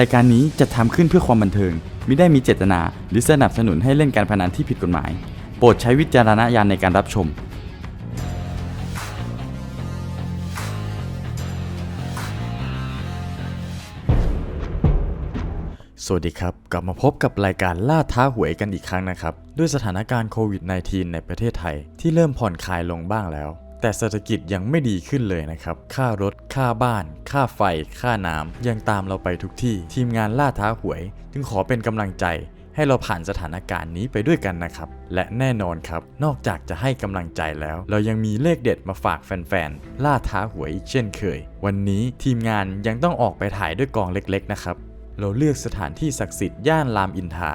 รายการนี้จะทำขึ้นเพื่อความบันเทิงไม่ได้มีเจตนา หรือสนับสนุนให้เล่นการพนันที่ผิดกฎหมาย โปรดใช้วิจารณญาณในการรับชม สวัสดีครับ กลับมาพบกับรายการล่าท้าหวยกันอีกครั้งนะครับ ด้วยสถานการณ์โควิด -19 ในประเทศไทยที่เริ่มผ่อนคลายลงบ้างแล้ว แต่เศรษฐกิจยังไม่ดีขึ้นเลยนะครับ ค่ารถ ค่าบ้าน ค่าไฟ ค่าน้ำยังตามเราไปทุกที่ ทีมงานล่าท้าหวย จึงขอเป็นกำลังใจให้เราผ่านสถานการณ์นี้ไปด้วยกันนะครับ และแน่นอนครับ นอกจากจะให้กำลังใจแล้ว เรายังมีเลขเด็ดมาฝากแฟนๆ ล่าท้าหวยอีกเช่นเคย วันนี้ทีมงานยังต้องออกไปถ่ายด้วยกองเล็กๆนะครับ เราเลือกสถานที่ศักดิ์สิทธิ์ย่านรามอินทรา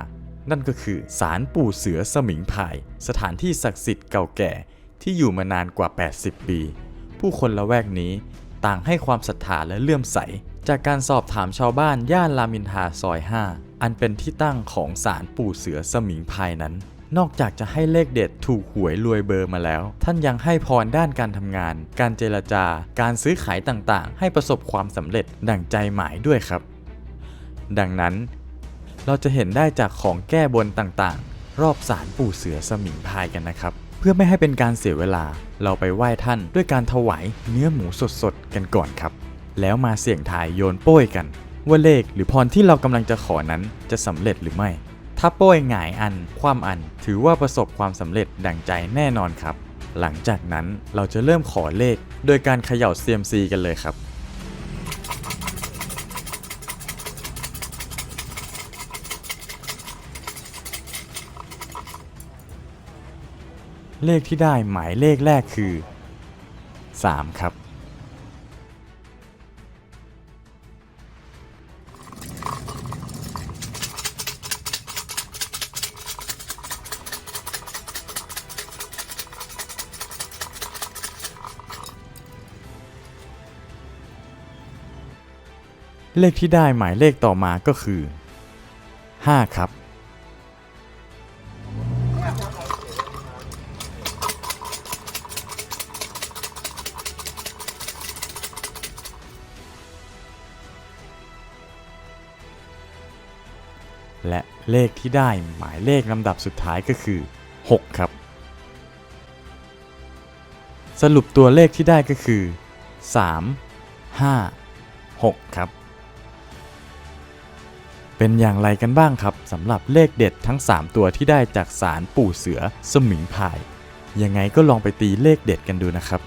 นั่นก็คือศาลปู่เสือสมิงพาย สถานที่ศักดิ์สิทธิ์เก่าแก่ ที่อยู่มานานกว่า 80 ปี ผู้คนละแวกนี้ต่างให้ความศรัทธาและเลื่อมใส จากการสอบถามชาวบ้านย่านรามินทาซอย 5 อันเป็นที่ตั้งของศาลปู่เสือสมิงพายนั้น นอกจากจะให้เลขเด็ดถูกหวยรวยเบอร์มาแล้ว ท่านยังให้พรด้านการทำงาน การเจรจา การซื้อขายต่างๆ ให้ประสบความสำเร็จดั่งใจหมายด้วยครับ ดังนั้น เราจะเห็นได้จากของแก้บนต่างๆ รอบศาลปู่เสือสมิงพายกันนะครับ พื่อไม่ให้เป็นการเสียเวลา เราไปไหว้ท่านด้วยการถวายเนื้อหมูสดๆกันก่อนครับ แล้วมาเสี่ยงทายโยนโป้ยกัน ว่าเลขหรือพรที่เรากำลังจะขอนั้นจะสำเร็จหรือไม่ ถ้าโป้ยหงายอัน ความอัน ถือว่าประสบความสำเร็จดั่งใจแน่นอนครับ หลังจากนั้นเราจะเริ่มขอเลข โดยการเขย่าเซียมซีกันเลยครับ เลขที่ได้หมายเลขแรกคือ 3 ครับ เลขที่ได้หมายเลขต่อมาก็คือ 5 ครับ และเลขที่ได้หมายเลขลำดับสุดท้ายก็คือ 6 ครับ สรุปตัวเลขที่ได้ก็คือ 3 5 6 ครับ เป็นอย่างไรกันบ้างครับสำหรับเลขเด็ดทั้ง 3 ตัวที่ได้จากสารปู่เสือสมิงพาย ยังไงก็ลองไปตีเลขเด็ดกันดูนะครับ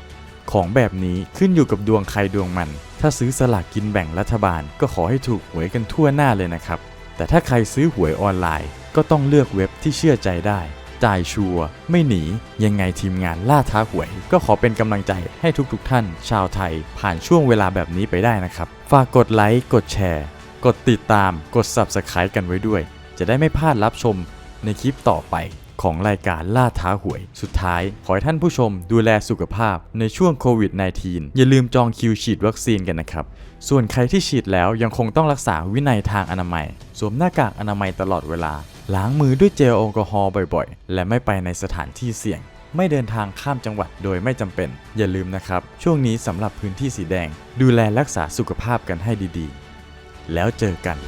ของแบบนี้ขึ้นอยู่กับดวงใครดวงมัน ถ้าซื้อสลากกินแบ่งรัฐบาล ก็ขอให้ถูกหวยกันทั่วหน้าเลยนะครับ แต่ถ้าใครซื้อหวยออนไลน์ ก็ต้องเลือกเว็บที่เชื่อใจได้ จ่ายชัวร์ไม่หนี ยังไงทีมงานล่าท้าหวย ก็ขอเป็นกำลังใจให้ทุกๆทท่าน ชาวไทย ผ่านช่วงเวลาแบบนี้ไปได้นะครับ ฝากกดไลค์กดแชร์ กดติดตามกด Subscribe กันไว้ด้วย จะได้ไม่พลาดรับชมในคลิปต่อไป ของรายการล่าท้าหวย สุดท้าย ขอให้ท่านผู้ชมดูแลสุขภาพในช่วงโควิด -19 อย่าลืมจองคิวฉีดวัคซีนกันนะครับ ส่วนใครที่ฉีดแล้วยังคงต้องรักษาวินัยทางอนามัย สวมหน้ากากอนามัยตลอดเวลา ล้างมือด้วยเจลแอลกอฮอล์บ่อยๆ และไม่ไปในสถานที่เสี่ยงไม่เดินทางข้ามจังหวัดโดยไม่จำเป็น อย่าลืมนะครับ ช่วงนี้สำหรับพื้นที่สีแดง ดูแลรักษาสุขภาพกันให้ดีๆ แล้วเจอกัน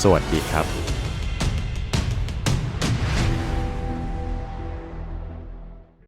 สวัสดีครับ